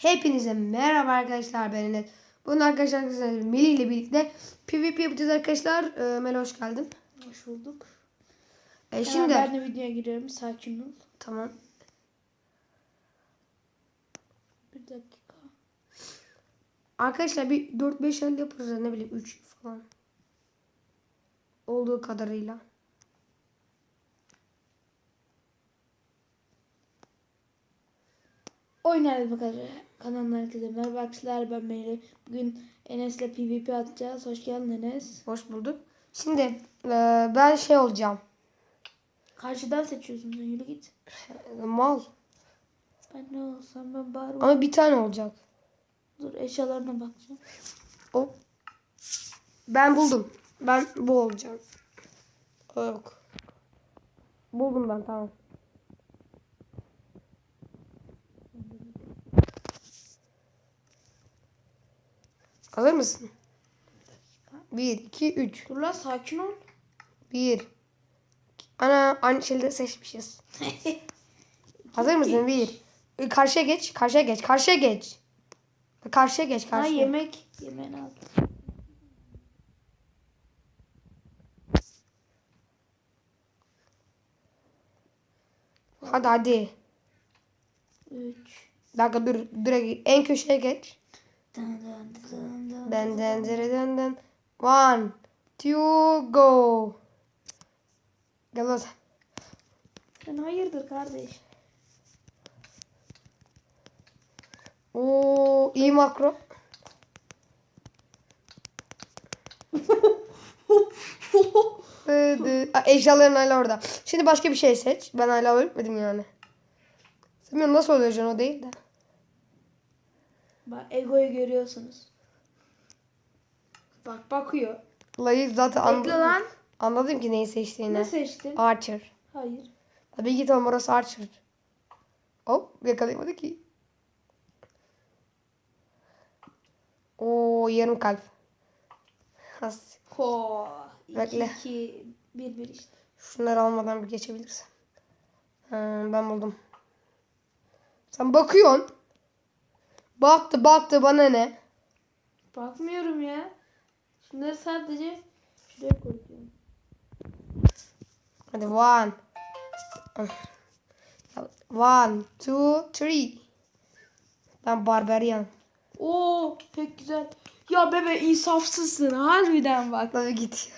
Hepinize merhaba arkadaşlar ben Enes. Bugün arkadaşlar Melih ile birlikte PvP yapacağız arkadaşlar. Ee, Melih hoş geldin. Hoş bulduk. Ee, Şimdi şimdi ben de videoya giriyorum. Sakin ol. tamam. Bir dakika. Arkadaşlar bir 4-5 el yaparız ne bileyim 3 falan. Olduğu kadarıyla. Oynarız bakalım. Kanalına herkese merhaba arkadaşlar ben Melih. Bugün Enes'le PvP atacağız. Hoş geldin Enes. Hoş bulduk. Şimdi e, ben şey olacağım. Karşıdan seçiyorsun sen yürü git. E, Mal. Ben ne olsam ben bari Ama bir tane olacak. dur eşyalarına bakacağım. Hop. Ben buldum. Ben bu olacağım. O yok. Buldum ben tamam. Hazır mısın? 1, 2, 3. Dur lan sakin ol. 1. Ana aynı şeyleri seçmişiz. Hazır mısın? 1. Karşıya geç. Karşıya geç. Karşıya geç. Karşıya geç. Ha Karşıya. yemek. Yemeğini al. Hadi hadi. 3. Bir dakika dur. Direkt en köşeye geç. Den den den den. One, two, go. Lan. sen. Hayırdır kardeş? Oo, iyi makro. Eşyaların hala orada. Şimdi başka bir şey seç. Ben hala ölmedim yani. Bilmiyorum nasıl öleceksin o değil de. Bak egoyu görüyorsunuz. Bak bakıyor. Layı zaten Bekle anladım. lan. Anladım ki neyi seçtiğini. Ne seçtin? Archer. Hayır. Tabii ki tamam orası Archer. Hop yakalayamadı ki. Oo yarım kalp. Has. Ho. Bekle. 2 2 1 1 işte. Şunları almadan bir geçebilirsen. Ha, ben buldum. Sen bakıyorsun. Baktı baktı bana ne? Bakmıyorum ya. Şunları sadece şuraya koyuyorum. Hadi one. One, two, three. Ben barbarian. Oo pek güzel. Ya bebe insafsızsın harbiden bak. Tabii git.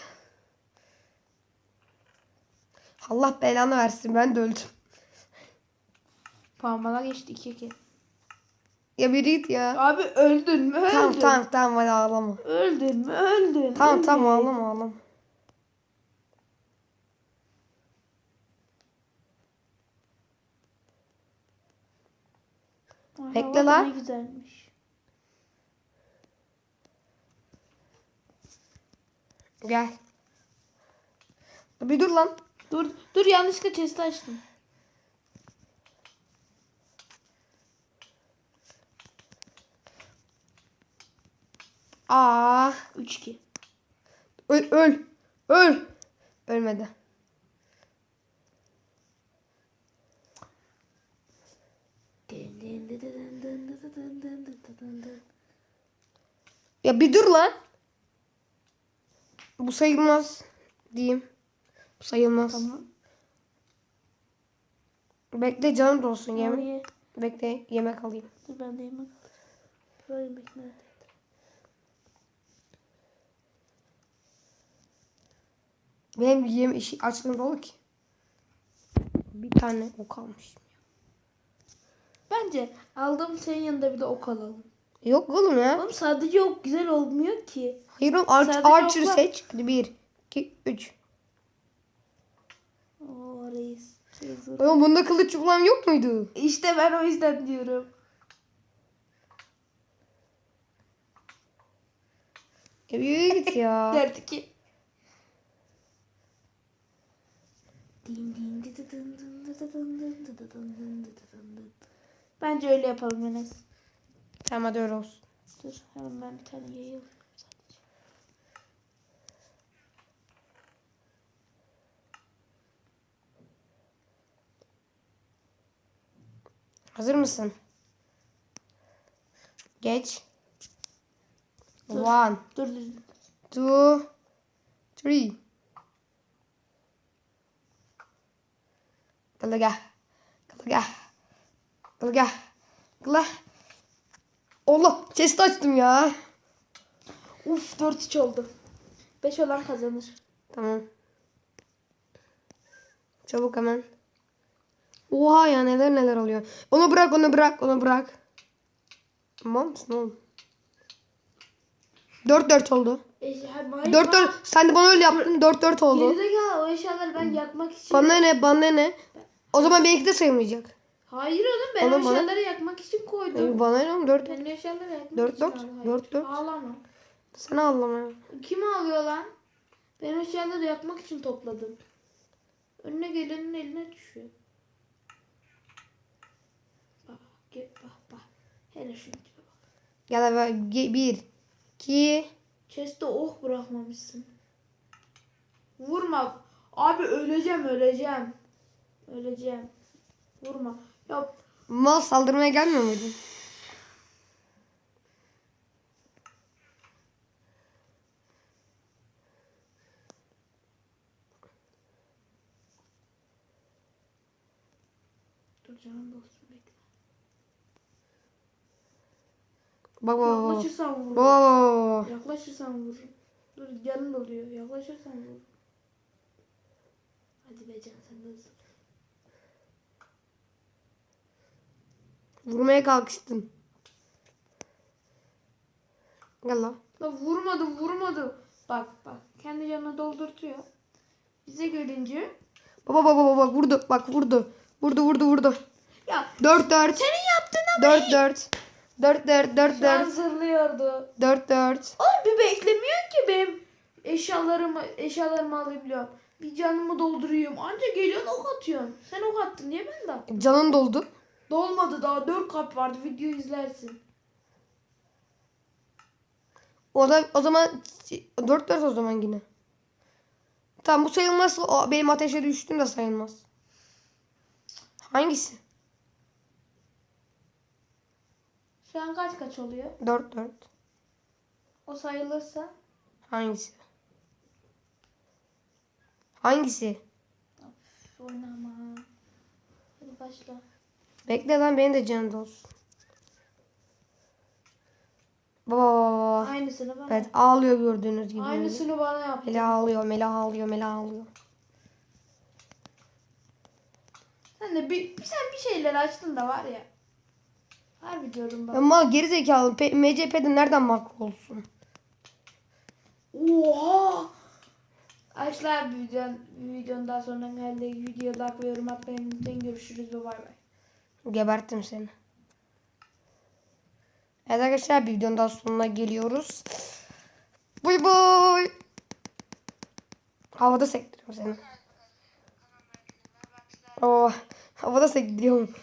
Allah belanı versin ben de öldüm. Parmağına geçti 2 2. Ya bir git ya. Abi öldün mü öldün? Tamam tamam tamam hadi ağlama. Öldün mü öldün? Tamam öldün. tamam ağlama ağlama. Ay, Bekle lan. Ne güzelmiş. Gel. Bir dur lan. Dur dur yanlışlıkla chest'i açtım. Aa. 3 2. Öl öl. Öl. Ölmedi. Ya bir dur lan. Bu sayılmaz diyeyim. Bu sayılmaz. Tamam. Bekle canım dolsun yemek. Bekle yemek alayım. Dur ben de yemek. Dur yemek nerede? Benim yem işi açlığım dolu ki. Bir tane o kalmış. Bence aldığım senin yanında bir de ok alalım. Yok oğlum ya. Oğlum sadece ok güzel olmuyor ki. Hayır oğlum Ar Sadece Archer okla- seç. Hadi bir, iki, üç. Oo reis. Oğlum bunda kılıç falan yok muydu? İşte ben o yüzden diyorum. Ya bir git ya. 4 2. Bence öyle yapalım Enes. tamam hadi öyle olsun. Dur hemen ben bir tane yayayım. sadece. Hazır mısın? Geç. Dur. One, Dur dur. two, three. Gel gel. Gel gel. Gel gel. Gel. Allah chest açtım ya. Uf 4-3 oldu. 5 olan kazanır. Tamam. Çabuk hemen. Oha ya neler neler oluyor. Onu bırak onu bırak onu bırak. Tamam mısın oğlum? 4-4 oldu. Eşya, 4-4 sen de bana öyle yaptın 4-4 oldu. Gerizekalı o eşyaları ben yakmak için. Bana ne bana ne? O zaman benimki de sayılmayacak. Hayır oğlum ben Oğlum bana- eşyaları yakmak için koydum. Ee, Bana ne oğlum 4 Ben eşyaları yakmak Dört için dört, aldım. Dört dört. Ağlama. Sen ağlama ya. Kim ağlıyor lan? Ben eşyaları yakmak için topladım. Önüne gelenin eline düşüyor. Bak bak bak bak. Hele şunu bak. Gel hadi 1 2 Chest'e oh bırakmamışsın. Vurma. Abi öleceğim öleceğim. Öleceğim. Vurma. Ya Mal saldırmaya gelmiyor muydun? dur canım dostum bekle. Bak bak bak. Yaklaşırsan vururum. Bak bak bak. Yaklaşırsan vururum. Dur canın doluyor. Yaklaşırsan vururum. Hadi be can sen de hızlı. Vurmaya kalkıştın. Gel lan. La vurmadım vurmadım. Bak bak kendi canını doldurtuyor. Bize gelince Baba baba baba vurdu. Bak vurdu. Vurdu vurdu vurdu. ya 4 4. senin yaptığın ama 4 4. 4 4 4 Şu an 4. zırlıyordu. 4 4. Abi bir beklemiyor ki benim eşyalarımı eşyalarımı alabiliyorum. Bir canımı dolduruyorum. Anca geliyorsun ok atıyorsun. Sen ok attın niye ben de attım? Canın doldu. Dolmadı daha 4 kap vardı. Video izlersin. O da o zaman 4 4 o zaman yine. Tamam bu sayılmaz. O, benim ateşe düştüm de sayılmaz. Hangisi? Şu an kaç kaç oluyor? 4 4. O sayılırsa. Hangisi? Hangisi? Üf, Oynama. Hadi başla. Bekle lan benim de canım dolsun. Baba. Aynısını bana. Evet ağlıyor gördüğünüz gibi. Aynısını bana yap. Mela ağlıyor, Mela ağlıyor, Mela ağlıyor. Sen de bir sen bir şeyler açtın da var ya. Harbi diyorum bak. Ama geri zekalı MCP'de nereden makro olsun? Oha! Arkadaşlar bir videonun, bir videonun daha sonra geldi. Videoda yorum atmayı unutmayın. Görüşürüz ve bay bay. Geberttim seni. Evet arkadaşlar bir videonun daha sonuna geliyoruz. Bay bay. Havada sektiriyorum seni. Oh, havada sektiriyorum.